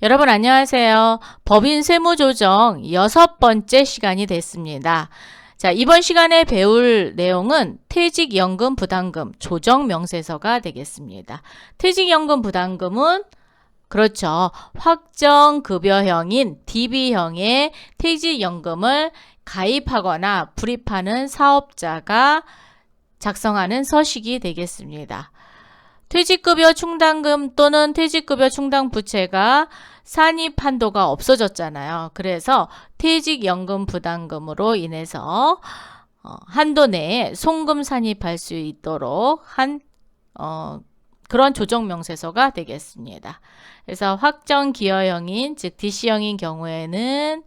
여러분 안녕하세요. 법인 세무 조정 여섯 번째 시간이 됐습니다. 자, 이번 시간에 배울 내용은 퇴직연금 부담금 조정 명세서가 되겠습니다. 퇴직연금 부담금은 그렇죠. 확정급여형인 DB형의 퇴직연금을 가입하거나 불입하는 사업자가 작성하는 서식이 되겠습니다. 퇴직급여 충당금 또는 퇴직급여 충당 부채가 산입 한도가 없어졌잖아요. 그래서 퇴직연금 부담금으로 인해서 어, 한도 내에 송금 산입할 수 있도록 한 어, 그런 조정 명세서가 되겠습니다. 그래서 확정 기여형인 즉 DC형인 경우에는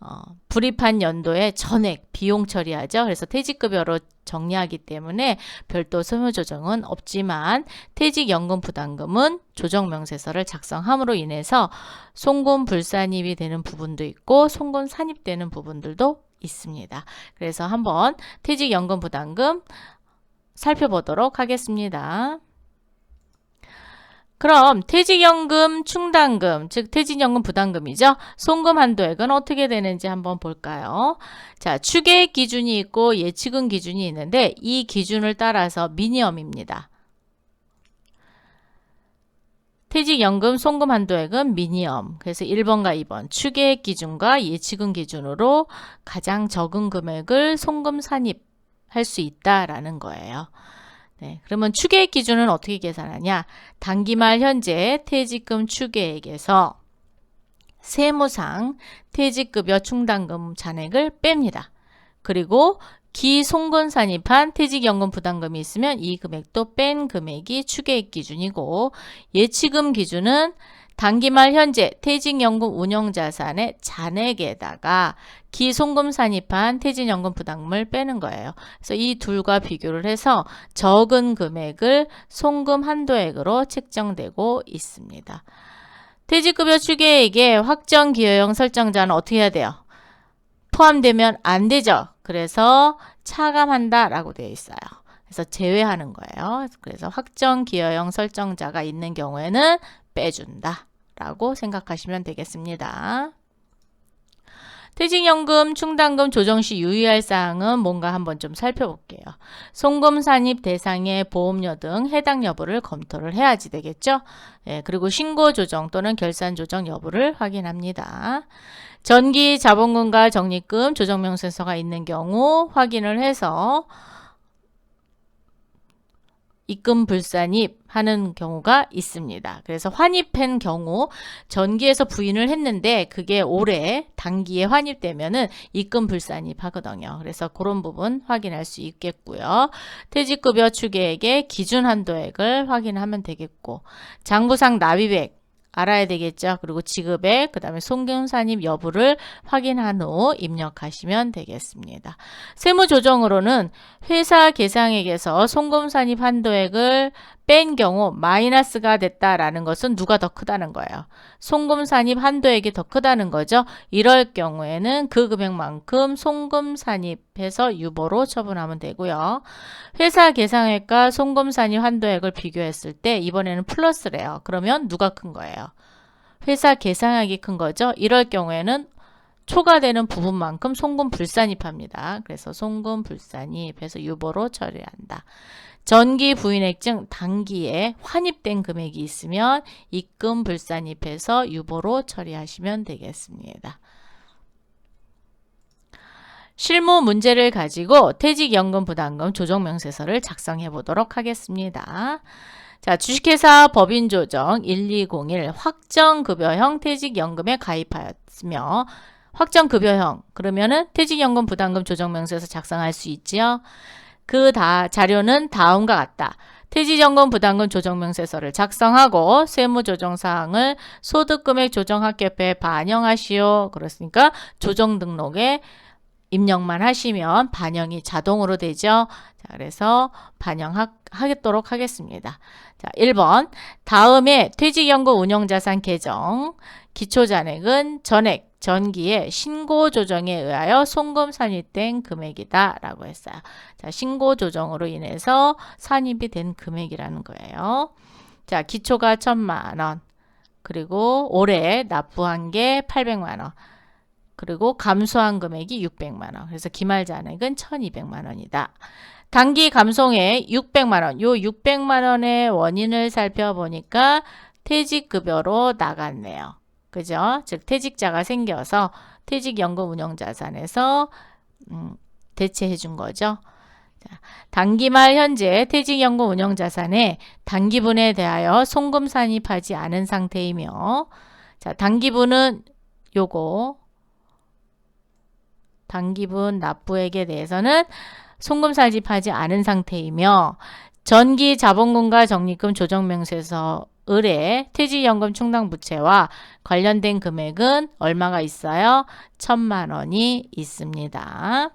어, 불입한 연도에 전액 비용 처리하죠. 그래서 퇴직급여로 정리하기 때문에 별도 소요 조정은 없지만 퇴직연금 부담금은 조정 명세서를 작성함으로 인해서 송금 불산입이 되는 부분도 있고 송금 산입되는 부분들도 있습니다. 그래서 한번 퇴직연금 부담금 살펴보도록 하겠습니다. 그럼 퇴직연금 충당금, 즉 퇴직연금 부담금이죠. 송금 한도액은 어떻게 되는지 한번 볼까요? 자, 추계액 기준이 있고 예치금 기준이 있는데 이 기준을 따라서 미니엄입니다. 퇴직연금 송금 한도액은 미니엄. 그래서 1번과 2번 추계액 기준과 예치금 기준으로 가장 적은 금액을 송금 산입할 수 있다라는 거예요. 네, 그러면 추계액 기준은 어떻게 계산하냐? 단기말 현재 퇴직금 추계액에서 세무상 퇴직급여 충당금 잔액을 뺍니다. 그리고 기송금 산입한 퇴직연금 부담금이 있으면 이 금액도 뺀 금액이 추계액 기준이고 예치금 기준은 단기말 현재 퇴직연금 운영자산의 잔액에다가 기송금 산입한 퇴직연금 부담금을 빼는 거예요. 그래서 이 둘과 비교를 해서 적은 금액을 송금 한도액으로 책정되고 있습니다. 퇴직급여 추계액에 확정 기여형 설정자는 어떻게 해야 돼요? 포함되면 안 되죠. 그래서 차감한다라고 되어 있어요. 그래서 제외하는 거예요. 그래서 확정 기여형 설정자가 있는 경우에는 빼준다. 라고 생각하시면 되겠습니다. 퇴직연금 충당금 조정 시 유의할 사항은 뭔가 한번 좀 살펴볼게요. 송금 산입 대상의 보험료 등 해당 여부를 검토를 해야지 되겠죠. 예, 그리고 신고 조정 또는 결산 조정 여부를 확인합니다. 전기 자본금과 적립금 조정 명세서가 있는 경우 확인을 해서 입금 불산입 하는 경우가 있습니다. 그래서 환입한 경우 전기에서 부인을 했는데 그게 올해 단기에 환입되면은 입금 불산입 하거든요. 그래서 그런 부분 확인할 수 있겠고요. 퇴직급여 추계액의 기준 한도액을 확인하면 되겠고 장부상 납입액 알아야 되겠죠. 그리고 지급액, 그 다음에 송금산입 여부를 확인한 후 입력하시면 되겠습니다. 세무조정으로는 회사 계상액에서 송금산입 한도액을 뺀 경우 마이너스가 됐다라는 것은 누가 더 크다는 거예요. 송금 산입 한도액이 더 크다는 거죠. 이럴 경우에는 그 금액만큼 송금 산입해서 유보로 처분하면 되고요. 회사 계상액과 송금 산입 한도액을 비교했을 때 이번에는 플러스래요. 그러면 누가 큰 거예요? 회사 계상액이 큰 거죠. 이럴 경우에는 초과되는 부분만큼 송금 불산입합니다. 그래서 송금 불산입해서 유보로 처리한다. 전기 부인액증 단기에 환입된 금액이 있으면 입금 불산입해서 유보로 처리하시면 되겠습니다. 실무 문제를 가지고 퇴직연금 부담금 조정명세서를 작성해 보도록 하겠습니다. 자, 주식회사 법인조정 1201 확정급여 형 퇴직연금에 가입하였으며 확정급여형 그러면은 퇴직연금 부담금 조정명세서 작성할 수 있지요. 그 다, 자료는 다음과 같다. 퇴직연금 부담금 조정명세서를 작성하고 세무조정사항을 소득금액 조정학교표에 반영하시오. 그렇습니까? 조정등록에 입력만 하시면 반영이 자동으로 되죠. 자, 그래서 반영 하도록 하겠습니다. 자, 1번. 다음에 퇴직연금 운영자산 계정. 기초잔액은 전액, 전기에 신고 조정에 의하여 송금 산입된 금액이다 라고 했어요. 자, 신고 조정으로 인해서 산입이 된 금액이라는 거예요. 자, 기초가 천만 원. 그리고 올해 납부한 게 800만 원. 그리고 감소한 금액이 600만 원. 그래서 기말 잔액은 1200만 원이다. 단기 감송액 600만 원. 요 600만 원의 원인을 살펴보니까 퇴직급여로 나갔네요. 그죠? 즉 퇴직자가 생겨서 퇴직연금 운영자산에서 음, 대체해 준 거죠. 자, 단기말 현재 퇴직연금 운영자산에 단기분에 대하여 송금 산입하지 않은 상태이며 자, 단기분은 요거 단기분 납부액에 대해서는 송금 산입하지 않은 상태이며 전기 자본금과 적립금 조정 명세서 을의 퇴직연금 충당 부채와 관련된 금액은 얼마가 있어요? 천만 원이 있습니다.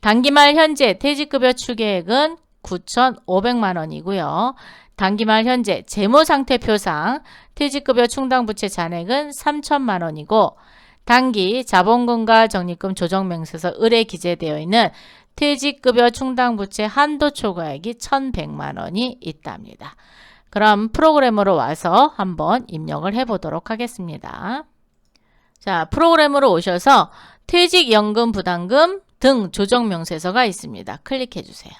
단기말 현재 퇴직급여 추계액은 9,500만 원이고요. 단기말 현재 재무상태표상 퇴직급여 충당부채 잔액은 3천만 원이고 단기 자본금과 적립금 조정명세서 을에 기재되어 있는 퇴직급여 충당부채 한도 초과액이 1,100만 원이 있답니다. 그럼 프로그램으로 와서 한번 입력을 해보도록 하겠습니다. 자, 프로그램으로 오셔서 퇴직연금 부담금 등 조정 명세서가 있습니다. 클릭해 주세요.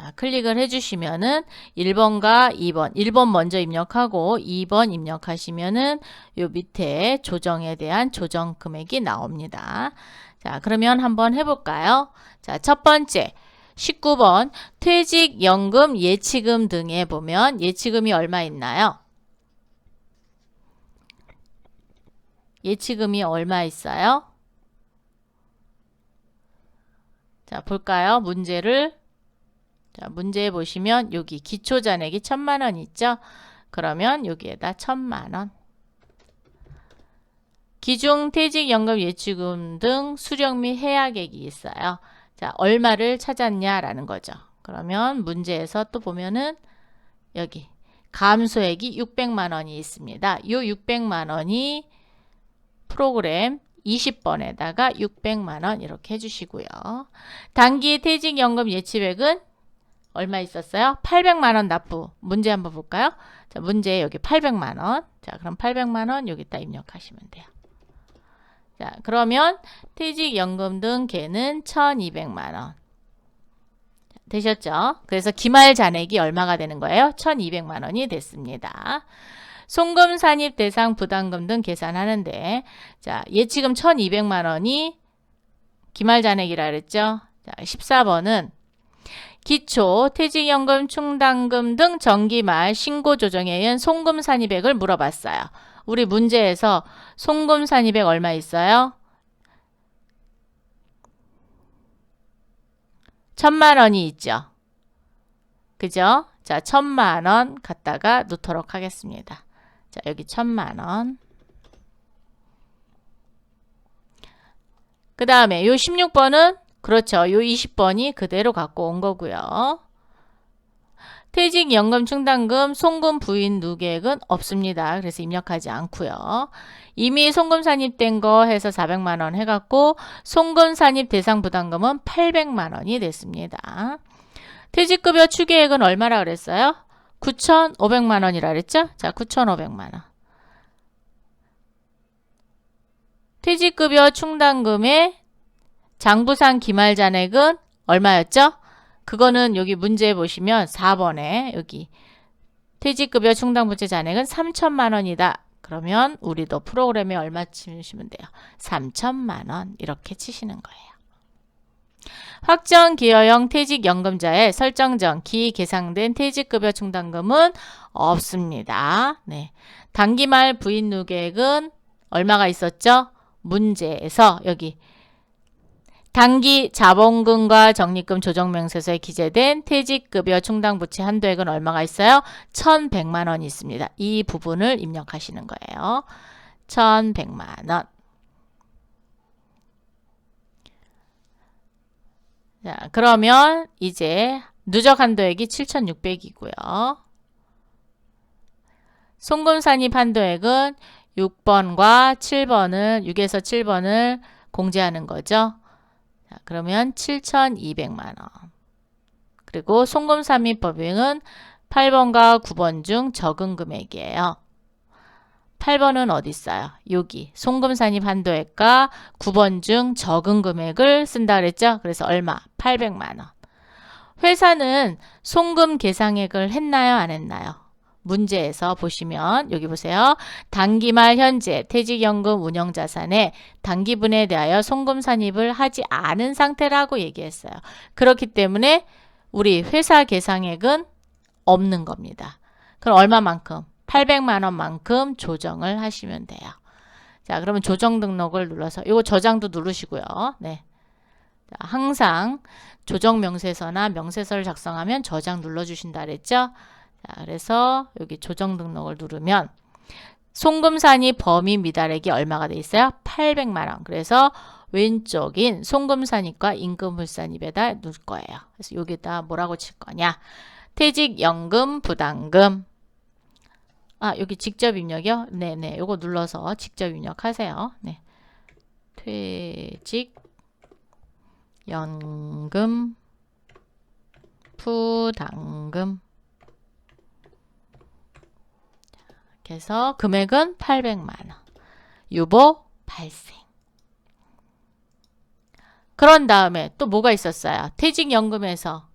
자, 클릭을 해주시면은 1번과 2번, 1번 먼저 입력하고 2번 입력하시면은 요 밑에 조정에 대한 조정 금액이 나옵니다. 자, 그러면 한번 해볼까요? 자, 첫 번째. 19번 퇴직연금 예치금 등에 보면 예치금이 얼마 있나요? 예치금이 얼마 있어요? 자, 볼까요? 문제를. 자, 문제 보시면 여기 기초 잔액이 천만 원 있죠? 그러면 여기에다 천만 원. 기중 퇴직연금 예치금 등 수령 및 해약액이 있어요. 자, 얼마를 찾았냐라는 거죠. 그러면 문제에서 또 보면은 여기 감소액이 600만 원이 있습니다. 이 600만 원이 프로그램 20번에다가 600만 원 이렇게 해주시고요. 단기 퇴직연금 예치액은 얼마 있었어요? 800만 원 납부. 문제 한번 볼까요? 자, 문제 여기 800만 원. 자, 그럼 800만 원 여기다 입력하시면 돼요. 자, 그러면 퇴직연금 등 개는 1200만 원. 되셨죠? 그래서 기말 잔액이 얼마가 되는 거예요? 1200만 원이 됐습니다. 송금 산입 대상 부담금 등 계산하는데 자, 예치금 1200만 원이 기말 잔액이라 그랬죠? 자, 14번은 기초, 퇴직연금, 충당금 등 정기말 신고 조정에 의한 송금 산입액을 물어봤어요. 우리 문제에서 송금 산입액 얼마 있어요? 천만 원이 있죠. 그죠? 자, 천만 원 갖다가 놓도록 하겠습니다. 자, 여기 천만 원. 그 다음에 요 16번은 그렇죠. 요 20번이 그대로 갖고 온 거고요. 퇴직연금 충당금 송금 부인 누계액은 없습니다. 그래서 입력하지 않고요. 이미 송금 산입된 거 해서 400만 원 해갖고 송금 산입 대상 부담금은 800만 원이 됐습니다. 퇴직급여 추계액은 얼마라 그랬어요? 9,500만 원이라 그랬죠? 자, 9,500만 원. 퇴직급여 충당금의 장부상 기말 잔액은 얼마였죠? 그거는 여기 문제 보시면 4번에 여기 퇴직급여 충당부채 잔액은 3천만 원이다. 그러면 우리도 프로그램에 얼마 치시면 돼요? 3천만 원 이렇게 치시는 거예요. 확정 기여형 퇴직연금자의 설정 전 기 계상된 퇴직급여 충당금은 없습니다. 네. 단기말 부인 누계액은 얼마가 있었죠? 문제에서 여기 단기 자본금과 적립금 조정명세서에 기재된 퇴직급여 충당부채 한도액은 얼마가 있어요? 1,100만 원이 있습니다. 이 부분을 입력하시는 거예요. 1,100만 원. 자, 그러면 이제 누적 한도액이 7,600이고요. 송금 산입 한도액은 6번과 7번을 6에서 7번을 공제하는 거죠. 자, 그러면 7,200만 원. 그리고 송금 산입 법인은 8번과 9번 중 적은 금액이에요. 8번은 어디 있어요? 여기 송금산입 한도액과 9번 중 적은 금액을 쓴다 그랬죠? 그래서 얼마? 800만 원. 회사는 송금 계상액을 했나요? 안 했나요? 문제에서 보시면 여기 보세요. 단기말 현재 퇴직연금 운영자산에 단기분에 대하여 송금 산입을 하지 않은 상태라고 얘기했어요. 그렇기 때문에 우리 회사 계상액은 없는 겁니다. 그럼 얼마만큼? 800만 원만큼 조정을 하시면 돼요. 자, 그러면 조정 등록을 눌러서 이거 저장도 누르시고요. 네. 자, 항상 조정 명세서나 명세서를 작성하면 저장 눌러 주신다 그랬죠? 자, 그래서 여기 조정 등록을 누르면 송금산이 범위 미달액이 얼마가 돼 있어요? 800만 원. 그래서 왼쪽인 송금산입과 임금불산입에다 넣을 거예요. 그래서 여기다 뭐라고 칠 거냐? 퇴직연금 부담금. 아, 여기 직접 입력이요? 네네. 요거 눌러서 직접 입력하세요. 네. 퇴직 연금 부담금 그래서 금액은 800만 원. 유보 발생. 그런 다음에 또 뭐가 있었어요? 퇴직연금에서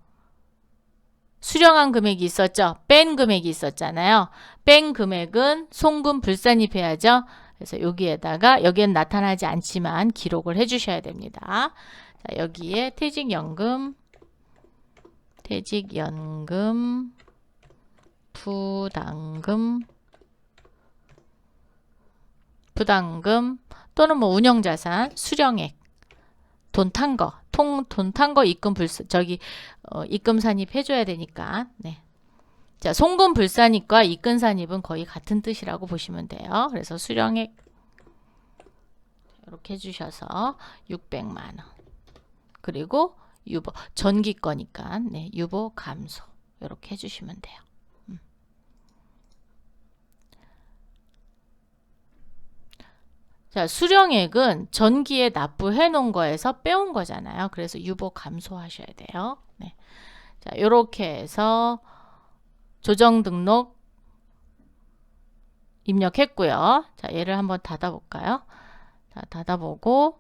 수령한 금액이 있었죠. 뺀 금액이 있었잖아요. 뺀 금액은 송금 불산입해야죠. 그래서 여기에다가 여기엔 나타나지 않지만 기록을 해주셔야 됩니다. 자, 여기에 퇴직연금, 퇴직연금, 부담금, 부담금 또는 뭐 운영자산, 수령액, 돈 탄 거, 통, 돈 탄 거 입금 불 저기 어, 입금 산입 해줘야 되니까. 네. 자, 송금 불산입과 입금 산입은 거의 같은 뜻이라고 보시면 돼요. 그래서 수령액 이렇게 해주셔서 600만 원. 그리고 유보 전기 거니까 네, 유보 감소 이렇게 해주시면 돼요. 음. 자, 수령액은 전기에 납부해 놓은 거에서 빼온 거잖아요. 그래서 유보 감소하셔야 돼요. 네. 자, 이렇게 해서 조정 등록 입력했고요. 자, 얘를 한번 닫아 볼까요? 자, 닫아 보고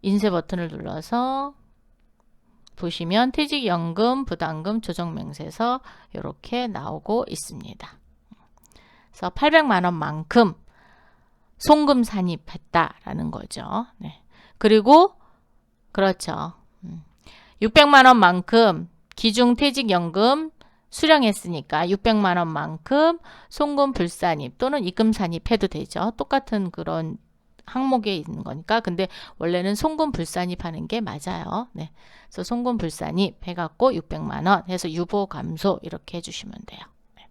인쇄 버튼을 눌러서 보시면 퇴직연금, 부담금, 조정명세서 이렇게 나오고 있습니다. 그래서 800만 원만큼 송금 산입했다라는 거죠. 네. 그리고 그렇죠. 600만 원만큼 기중 퇴직연금 수령했으니까 600만 원만큼 송금 불산입 또는 입금 산입해도 되죠. 똑같은 그런 항목에 있는 거니까. 근데 원래는 송금 불산입 하는 게 맞아요. 네. 그래서 송금 불산입 해갖고 600만 원 해서 유보 감소 이렇게 해주시면 돼요. 네.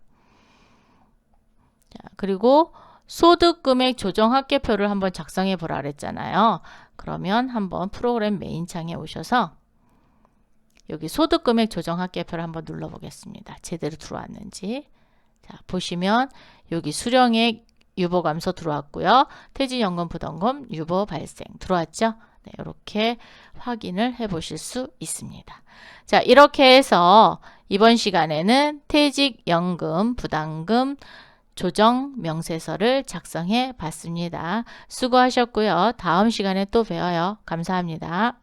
자, 그리고 소득 금액 조정 합계표를 한번 작성해 보라 그랬잖아요. 그러면 한번 프로그램 메인 창에 오셔서 여기 소득 금액 조정 합계표를 한번 눌러 보겠습니다. 제대로 들어왔는지. 자, 보시면 여기 수령액 유보 감소 들어왔고요. 퇴직연금 부담금 유보 발생 들어왔죠? 네, 이렇게 확인을 해 보실 수 있습니다. 자, 이렇게 해서 이번 시간에는 퇴직연금 부담금 조정 명세서를 작성해 봤습니다. 수고하셨고요. 다음 시간에 또 봬요. 감사합니다.